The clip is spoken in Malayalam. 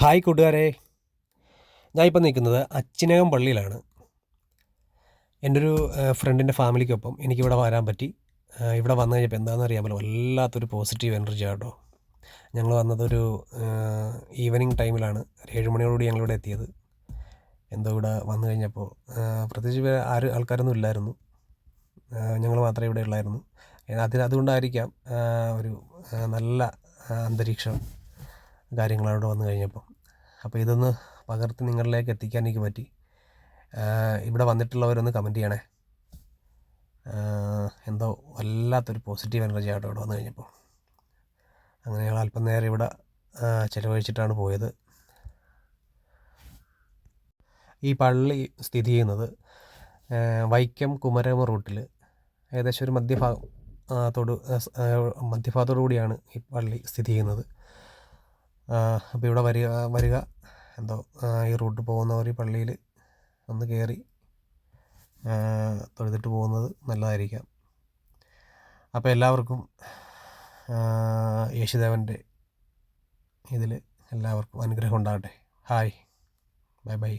ഹായ് കൂട്ടുകാരെ. ഞാൻ ഇപ്പോൾ നിൽക്കുന്നത് അച്ചിനകം പള്ളിയിലാണ്. എന്റെ ഒരു ഫ്രണ്ടിന്റെ ഫാമിലിക്കൊപ്പം എനിക്കിവിടെ വരാൻ പറ്റി. ഇവിടെ വന്നു കഴിഞ്ഞപ്പോൾ എന്താണെന്ന് അറിയാമല്ലോ വല്ലാത്തൊരു പോസിറ്റീവ് എനർജി ആട്ടോ ഞങ്ങൾ വന്നതൊരു ഈവനിങ് ടൈമിലാണ്. ഒരു ഏഴ് മണിയോടുകൂടി ഞങ്ങളിവിടെ എത്തിയത്. എന്തോ ഇവിടെ വന്നു കഴിഞ്ഞപ്പോൾ പ്രത്യേകിച്ച് ആരും ആൾക്കാരൊന്നും ഇല്ലായിരുന്നു. ഞങ്ങൾ മാത്രമേ ഇവിടെ ഉള്ളായിരുന്നു. അതിന് അതുകൊണ്ടായിരിക്കാം ഒരു നല്ല അന്തരീക്ഷം കാര്യങ്ങളാണ് അവിടെ വന്നു കഴിഞ്ഞപ്പോൾ അപ്പോൾ ഇതൊന്ന് പകർത്തി നിങ്ങളിലേക്ക് എത്തിക്കാൻ എനിക്ക് പറ്റി. ഇവിടെ വന്നിട്ടുള്ളവരൊന്ന് കമന്റ് ചെയ്യണേ. എന്തോ വല്ലാത്തൊരു പോസിറ്റീവ് എനർജി ആയിട്ട് ഇവിടെ വന്നു കഴിഞ്ഞപ്പോൾ അങ്ങനെ ഞങ്ങൾ അല്പം നേരം ഇവിടെ ചിലവഴിച്ചിട്ടാണ് പോയത്. ഈ പള്ളി സ്ഥിതി ചെയ്യുന്നത് വൈക്കം കുമരകം റൂട്ടിൽ. ഏകദേശം ഒരു മധ്യഭാഗം ആ, ത്തോട് ആ, സ്- ആ, മധ്യഭാഗത്തോടു കൂടിയാണ് ഈ പള്ളി സ്ഥിതി ചെയ്യുന്നത്. അപ്പോൾ ഇവിടെ വരിക വരിക. എന്തോ ഈ റൂട്ട് പോകുന്നവർ ഈ പള്ളിയിൽ ഒന്ന് കയറി തൊഴുതിട്ട് പോകുന്നത് നല്ലതായിരിക്കാം. അപ്പോൾ എല്ലാവർക്കും യേശുദേവന്റെ ഇതിൽ എല്ലാവർക്കും അനുഗ്രഹം ഉണ്ടാകട്ടെ. ഹായ്. Bye bye.